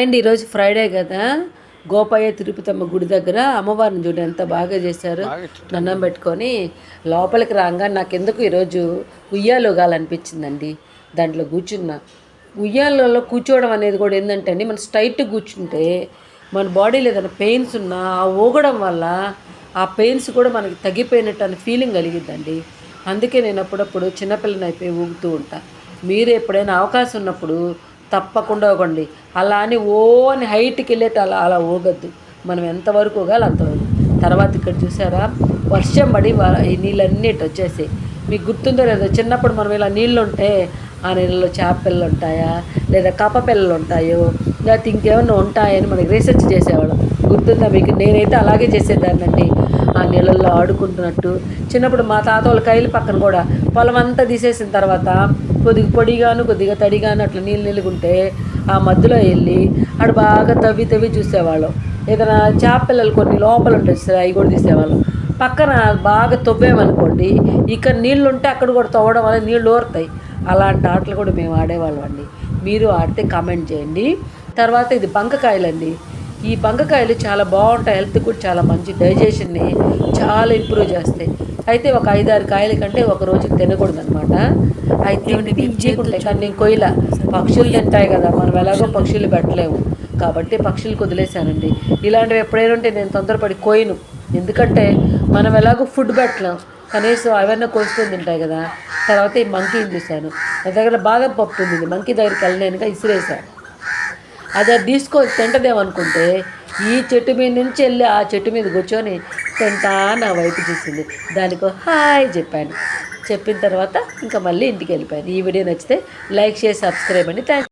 And ఈరోజు Friday కదా. గోపయ్య తిరుపతమ్మ గుడి దగ్గర అమ్మవారిని చూడు ఎంత బాగా చేశారు. దండం పెట్టుకొని లోపలికి రాగా నాకెందుకు ఈరోజు ఉయ్యాలు ఊగాలనిపించిందండి దాంట్లో కూర్చున్నా. ఉయ్యాలలో కూర్చోవడం అనేది కూడా ఏంటంటే అండి మనం స్ట్రైట్ కూర్చుంటే మన బాడీలో ఏదైనా పెయిన్స్ ఉన్నా ఆ ఊగడం వల్ల ఆ పెయిన్స్ కూడా మనకి తగ్గిపోయినట్టు అనే ఫీలింగ్ కలిగిద్దండి. అందుకే నేను అప్పుడప్పుడు చిన్నపిల్లని అయిపోయి ఊగుతూ ఉంటా. మీరు ఎప్పుడైనా అవకాశం ఉన్నప్పుడు తప్పకుండా ఊగండి అలా అని ఓ అని హైట్కి వెళ్ళేట అలా అలా ఊగద్దు. మనం ఎంతవరకు ఊగాలి అంతవరకు తర్వాత ఇక్కడ చూసారా? వర్షం పడి ఈ నీళ్ళన్నీ ఇటు వచ్చేసాయి. మీకు గుర్తుందో లేదో చిన్నప్పుడు మనం ఇలా నీళ్ళు ఉంటే ఆ నీళ్ళలో చేప పిల్లలు ఉంటాయా? లేదా కప్ప పిల్లలు ఉంటాయో? లేకపోతే ఇంకేమైనా ఉంటాయని మనకి రీసెర్చ్ చేసేవాళ్ళం. గుర్తుందా మీకు? నేనైతే అలాగే చేసేదాన్నండి. ఆ నీళ్ళల్లో ఆడుకుంటున్నట్టు. చిన్నప్పుడు మా తాత వాళ్ళ కైలు పక్కన కూడా పొలం అంతా తీసేసిన తర్వాత కొద్దిగా పొడిగాను కొద్దిగా తడిగాను అట్లా నీళ్ళు నిలుగుంటే ఆ మధ్యలో వెళ్ళి ఆడు బాగా తవ్వి తవ్వి చూసేవాళ్ళం. ఏదైనా చేపపిల్లలు కొన్ని లోపల ఉంటాయి సార్ అవి కూడా తీసేవాళ్ళం. పక్కన బాగా తవ్వేమనుకోండి ఇక్కడ నీళ్ళు ఉంటే అక్కడ కూడా తవ్వడం వల్ల నీళ్ళు ఊరుతాయి. అలాంటి ఆటలు కూడా మేము ఆడేవాళ్ళం అండి మీరు ఆడితే కామెంట్ చేయండి. తర్వాత ఇది బంకకాయలండి. ఈ బంకకాయలు చాలా బాగుంటాయి హెల్త్ కూడా చాలా మంచి డైజెషన్ని చాలా ఇంప్రూవ్ చేస్తాయి. అయితే ఒక ఐదారు కాయల కంటే ఒక రోజు తినకూడదు అనమాట అయితే ఇచ్చేకుంటాయి కానీ నేను కొయ్యల. పక్షులు తింటాయి కదా మనం ఎలాగో పక్షులు పెట్టలేము. కాబట్టి పక్షులకు వదిలేశానండి. ఇలాంటివి ఎప్పుడైనా ఉంటే నేను తొందరపడి కోయను ఎందుకంటే మనం ఎలాగో ఫుడ్ పెట్టలేం. కనీసం అవన్నీ కోసుకొని తింటాయి కదా. తర్వాత ఈ మంకీని చూశాను. నా దగ్గర బాదం పప్పు ఉంది. మంకీ దగ్గరికి వెళ్ళలేనుగా ఇసిరేసాను అది అది తీసుకొని తింటదేమనుకుంటే ఈ చెట్టు మీద నుంచి వెళ్ళి ఆ చెట్టు మీద కూర్చొని తింటా నా వైపు చూసింది. దానికో హాయ్ చెప్పాను. చెప్పిన తర్వాత ఇంకా మళ్ళీ ఇంటికి వెళ్ళిపోయాను. ఈ వీడియో నచ్చితే లైక్ చేసి సబ్స్క్రైబ్ అండి. థ్యాంక్